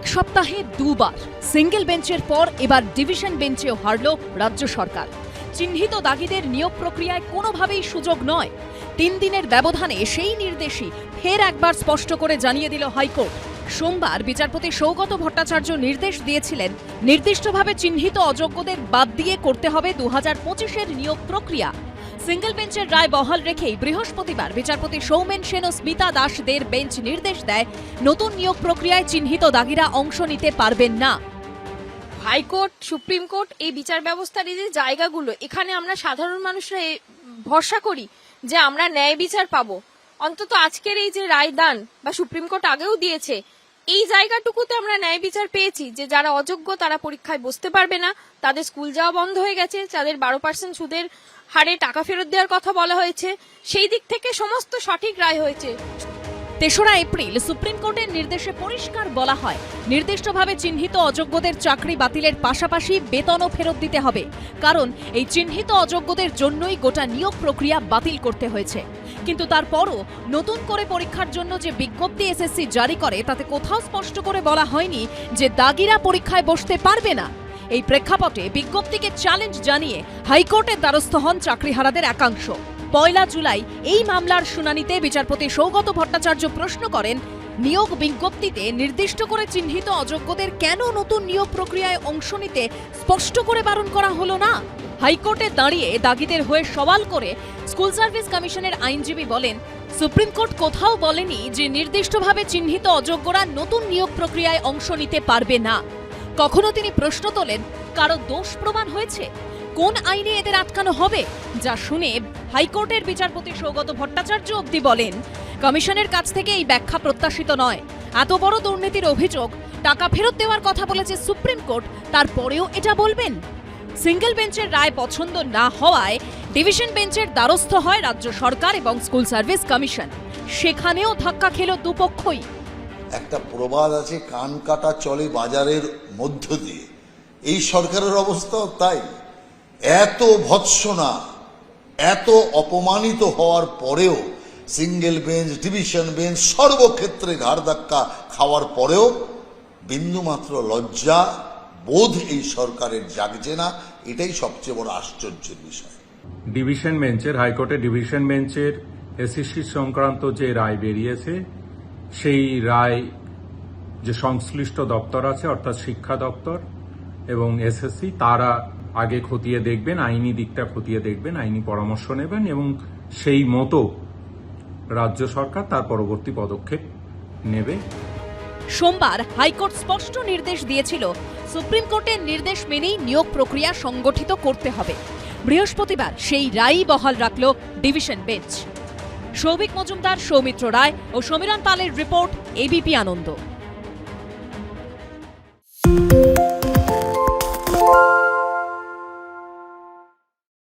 এক সপ্তাহে দুবার সিঙ্গেল বেঞ্চের পর এবার ডিভিশন বেঞ্চেও হারল রাজ্য সরকার। চিহ্নিত দাগিদের নিয়োগ প্রক্রিয়ায় কোনোভাবেই সুযোগ নয়। তিন দিনের ব্যবধানে সেই নির্দেশই ফের একবার স্পষ্ট করে জানিয়ে দিল হাইকোর্ট। সোমবার বিচারপতি সৌগত ভট্টাচার্য নির্দেশ দিয়েছিলেন, নির্দিষ্টভাবে চিহ্নিত অযোগ্যদের বাদ দিয়ে করতে হবে দু হাজার নিয়োগ প্রক্রিয়া। সিঙ্গেল বেঞ্চের রায় বহাল রেখেই বৃহস্পতিবার বিচারপতি সৌমেন সেন ও স্মিতা দাসদের বেঞ্চ নির্দেশ দেয়, নতুন নিয়োগ প্রক্রিয়ায় চিহ্নিত দাগিরা অংশ নিতে পারবেন না। হাইকোর্ট, সুপ্রিম কোর্ট এই বিচার ব্যবস্থার এই যে জায়গাগুলো, এখানে আমরা সাধারণ মানুষরা ভরসা করি যে আমরা ন্যায় বিচার পাবো। অন্তত আজকের এই যে রায় দান বা সুপ্রিম কোর্ট আগেও দিয়েছে এই জায়গাটুকুতে আমরা ন্যায় বিচার পেয়েছি যে যারা অযোগ্য, তারা পরীক্ষায় বসতে পারবে না। তাদের স্কুল যাওয়া বন্ধ হয়ে গেছে, তাদের বারো পার্সেন্ট সুদের হারে টাকা ফেরত দেওয়ার কথা বলা হয়েছে। সেই দিক থেকে সমস্ত সঠিক রায় হয়েছে। তেসরা এপ্রিল সুপ্রিম কোর্টের নির্দেশে পরিষ্কার বলা হয়, নির্দিষ্টভাবে চিহ্নিত অযোগ্যদের চাকরি বাতিলের পাশাপাশি বেতনও ফেরত দিতে হবে। কারণ এই চিহ্নিত অযোগ্যদের জন্যই গোটা নিয়োগ প্রক্রিয়া বাতিল করতে হয়েছে। কিন্তু তারপরও নতুন করে পরীক্ষার জন্য যে বিজ্ঞপ্তি এসএসসি জারি করে, তাতে কোথাও স্পষ্ট করে বলা হয়নি যে দাগিরা পরীক্ষায় বসতে পারবে না। এই প্রেক্ষাপটে বিজ্ঞপ্তিকে চ্যালেঞ্জ জানিয়ে হাইকোর্টের দ্বারস্থ হন চাকরিহারাদের একাংশ। পয়লা জুলাই এই মামলার শুনানিতে বিচারপতি সৌগত ভট্টাচার্য প্রশ্ন করেন, নিয়োগ বিজ্ঞপ্তিতে নির্দিষ্ট করে চিহ্নিত অযোগ্যদের কেন নতুন নিয়োগ প্রক্রিয়ায় অংশ নিতে স্পষ্ট করে বারণ করা হলো না? হাইকোর্টে দাঁড়িয়ে দাগিদের হয়ে সওয়াল করে স্কুল সার্ভিস কমিশনের আইনজীবী বলেন, সুপ্রিম কোর্ট কোথাও বলেনি যে নির্দিষ্টভাবে চিহ্নিত অযোগ্যরা নতুন নিয়োগ প্রক্রিয়ায় অংশ নিতে পারবে না। কখনো তিনি প্রশ্ন তোলেন, কারও দোষ প্রমাণ হয়েছে? কোন আইনে এদের আটকানো হবে? যা শুনে হাইকোর্টের বিচারপতি সৌগত ভট্টাচার্য অবধি বলেন, কমিশনের কাছ থেকে এই ব্যাখ্যা প্রত্যাশিত নয়। এত বড় দুর্নীতির অভিযোগ, টাকা ফেরত দেওয়ার কথা বলেছে সুপ্রিম কোর্ট, তারপরেও এটা বলবেন? সিঙ্গেল বেঞ্চের রায় পছন্দ না হওয়ায় ডিভিশন বেঞ্চের দ্বারস্থ হয় রাজ্য সরকার এবং স্কুল সার্ভিস কমিশন। সেখানেও ধাক্কা খেল দুপক্ষই একটা প্রবাদ আছে, কান কাটা চলে বাজারের মধ্য দিয়ে। এই সরকারের অবস্থাও তাই। এত ভৎসনা, এত অপমানিত হওয়ার পরেও সিঙ্গেল বেঞ্চ, ডিভিশন বেঞ্চ সর্বক্ষেত্রে ঘাড় ধাক্কা খাওয়ার পরেও বিন্দুমাত্র লজ্জা বোধ এই সরকারের জাগছে না, এটাই সবচেয়ে বড় আশ্চর্যের বিষয়। ডিভিশন বেঞ্চের হাইকোর্টের ডিভিশন বেঞ্চের এসএসসি সংক্রান্ত যে রায় বেরিয়েছে, সেই রায় যে সংশ্লিষ্ট দপ্তর আছে, অর্থাৎ শিক্ষা দপ্তর এবং এসএসসি, তারা আগে খতিয়ে দেখবেন, আইনি দিকটা খতিয়ে দেখবেন, আইনি পরামর্শ নেবেন এবং সেই মতো রাজ্য সরকার তার পরবর্তী পদক্ষেপ নেবে। সোমবার হাইকোর্ট স্পষ্ট নির্দেশ দিয়েছিল, সুপ্রিম কোর্টের নির্দেশ মেনেই নিয়োগ প্রক্রিয়া সংগঠিত করতে হবে। বৃহস্পতিবার সেই রায়ই বহাল রাখল ডিভিশন বেঞ্চ। সৌভিক মজুমদার, সৌমিত্র রায় ও সমীরণ পালের রিপোর্ট এবিপি আনন্দ।